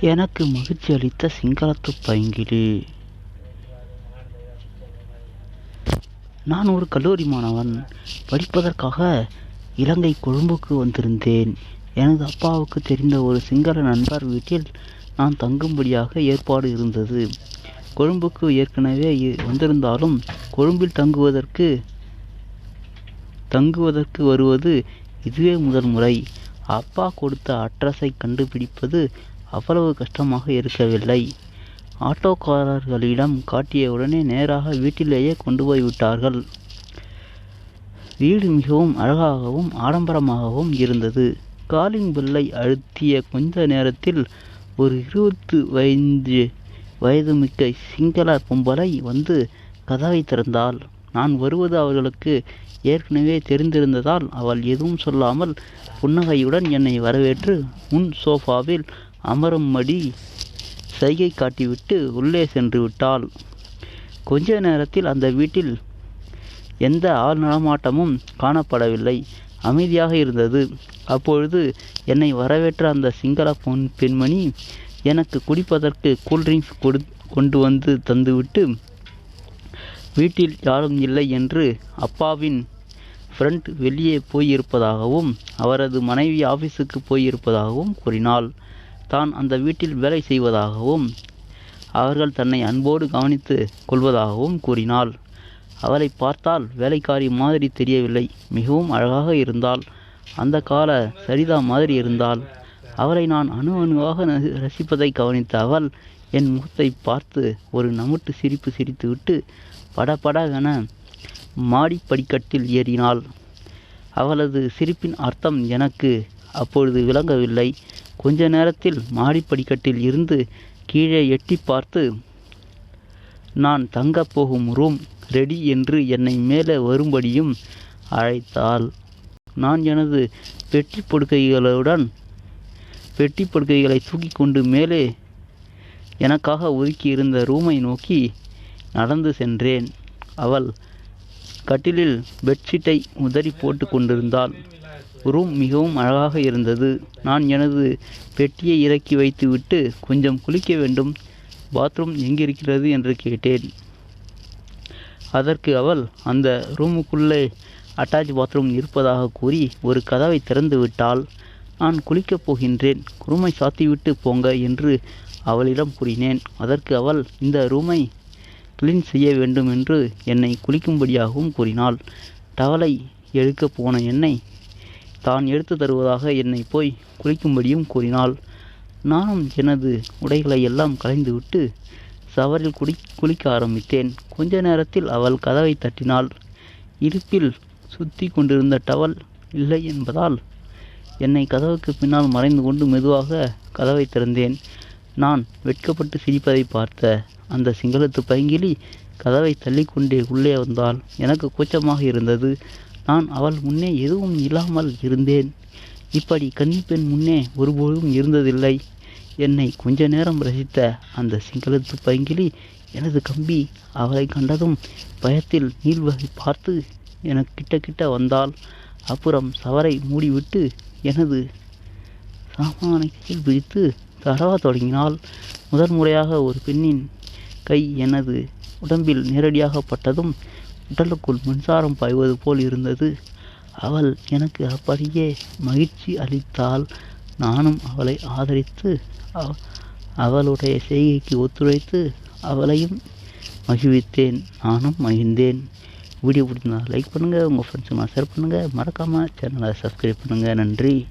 எனக்கு மகிழ்ச்சி அளித்த சிங்களத்து பைங்கிளி நான் ஒரு கல்லூரி மாணவன். படிப்பதற்காக இலங்கை கொழும்புக்கு வந்திருந்தேன். எனது அப்பாவுக்கு தெரிந்த ஒரு சிங்கள நண்பர் வீட்டில் நான் தங்கும்படியாக ஏற்பாடு இருந்தது. கொழும்புக்கு ஏற்கனவே வந்திருந்தாலும் கொழும்பில் தங்குவதற்கு தங்குவதற்கு வருவது இதுவே முதல் முறை. அப்பா கொடுத்த அட்ரஸை கண்டுபிடிப்பது அவ்வளவு கஷ்டமாக இருக்கவில்லை. ஆட்டோக்காரர்களிடம் காட்டிய உடனே நேராக வீட்டிலேயே கொண்டு போய் விட்டார்கள். வீடு மிகவும் அழகாகவும் ஆடம்பரமாகவும் இருந்தது. காலிங் பெல்லை அழுத்திய கொஞ்ச நேரத்தில் ஒரு இருபத்து ஐந்து வயது மிக்க சிங்கள பொம்பளை வந்து கதவை திறந்தாள். நான் வருவது அவர்களுக்கு ஏற்கனவே தெரிந்திருந்ததால் அவள் எதுவும் சொல்லாமல் புன்னகையுடன் என்னை வரவேற்று முன் சோஃபாவில் அமரும்படி சைகை காட்டிவிட்டு உள்ளே சென்று விட்டாள். கொஞ்ச நேரத்தில் அந்த வீட்டில் எந்த ஆள் நடமாட்டமும் காணப்படவில்லை. அமைதியாக இருந்தது. அப்பொழுது என்னை வரவேற்ற அந்த சிங்கள பொன் பெண்மணி எனக்கு குடிப்பதற்கு கூல்ட்ரிங்க்ஸ் கொடு கொண்டு வந்து தந்துவிட்டு வீட்டில் யாரும் இல்லை என்று அப்பாவின் ஃப்ரெண்ட் வெளியே போயிருப்பதாகவும் அவரது மனைவி ஆஃபீஸுக்கு போயிருப்பதாகவும் கூறினாள். தான் அந்த வீட்டில் வேலை செய்வதாகவும் அவர்கள் தன்னை அன்போடு கவனித்து கொள்வதாகவும் கூறினாள். அவளை பார்த்தால் வேலைக்காரி மாதிரி தெரியவில்லை. மிகவும் அழகாக இருந்தாள். அந்த கால சரிதா மாதிரி இருந்தாள். அவளை நான் அணு அணுவாக ரசிப்பதை கவனித்த அவள் என் முகத்தை பார்த்து ஒரு நமுட்டு சிரிப்பு சிரித்துவிட்டு படபடவென மாடி படிக்கட்டில் ஏறினாள். அவளது சிரிப்பின் அர்த்தம் எனக்கு அப்பொழுது விளங்கவில்லை. கொஞ்ச நேரத்தில் மாடிப்படிக்கட்டில் இருந்து கீழே எட்டி பார்த்து நான் தங்கப் போகும் ரூம் ரெடி என்று என்னை மேலே வரும்படியும் அழைத்தாள். நான் எனது பெட்டி படுக்கைகளுடன் பெட்டி படுக்கைகளை தூக்கி கொண்டு மேலே எனக்காக ஒதுக்கி இருந்த ரூமை நோக்கி நடந்து சென்றேன். அவள் கட்டிலில் பெட்ஷீட்டை உதறி போட்டு கொண்டிருந்தாள் ரூம் மிகவும் அழகாக இருந்தது. நான் எனது பெட்டியை இறக்கி வைத்துவிட்டு கொஞ்சம் குளிக்க வேண்டும். பாத்ரூம் எங்கிருக்கிறது? என்று கேட்டேன். அதற்கு அவள் அந்த ரூமுக்குள்ளே அட்டாச் பாத்ரூம் இருப்பதாக கூறி ஒரு கதவை திறந்து விட்டால் நான் குளிக்கப் போகின்றேன். ரூமை சாத்திவிட்டு போங்க என்று அவளிடம் கூறினேன். அதற்கு அவள் இந்த ரூமை கிளீன் செய்ய வேண்டும் என்று என்னை குளிக்கும்படியாகவும் கூறினாள். டவலை எடுக்கப் போன என்னை தான் எடுத்து தருவதாக என்னை போய் குளிக்கும்படியும் கூறினாள். நானும் எனது உடைகளை எல்லாம் கலைந்துவிட்டு சவரில் குடி குளிக்க ஆரம்பித்தேன். கொஞ்ச நேரத்தில் அவள் கதவை தட்டினாள். இடுப்பில் சுத்தி கொண்டிருந்த டவல் இல்லை என்பதால் என்னை கதவுக்கு பின்னால் மறைந்து கொண்டு மெதுவாக கதவை திறந்தேன். நான் வெட்கப்பட்டு சிரிப்பதை பார்த்த அந்த சிங்களத்து பைங்கிலி கதவை தள்ளிக்கொண்டே உள்ளே வந்தாள். எனக்கு கூச்சமாக இருந்தது. நான் அவள் முன்னே எதுவும் இல்லாமல் இருந்தேன். இப்படி கன்னிப்பெண் முன்னே ஒருபோதும் இருந்ததில்லை. என்னை கொஞ்ச நேரம் ரசித்த அந்த சிங்களத்து பைங்கிலி எனது கம்பி அவளை கண்டதும் பயத்தில் நீள்வகை பார்த்து எனக்கு கிட்ட கிட்ட வந்தாள். அப்புறம் சவரை மூடிவிட்டு எனது சாமானை கையில் பிடித்து தடவ தொடங்கினால் முதல் முறையாக ஒரு பெண்ணின் கை எனது உடம்பில் நேரடியாக பட்டதும் உடலுக்குள் மின்சாரம் பாய்வது போல் இருந்தது. அவள் எனக்கு அப்படியே மகிழ்ச்சி அளித்தால் நானும் அவளை ஆதரித்து அவ- அவளுடைய செய்கைக்கு ஒத்துழைத்து அவளையும் மகிழ்வித்தேன். நானும் மகிழ்ந்தேன். வீடியோ பிடிச்சிருந்தா லைக் பண்ணுங்கள் உங்கள் ஃப்ரெண்ட்ஸுக்கு ஷேர் பண்ணுங்கள் மறக்காமல் சேனலை சப்ஸ்கிரைப் பண்ணுங்கள் நன்றி.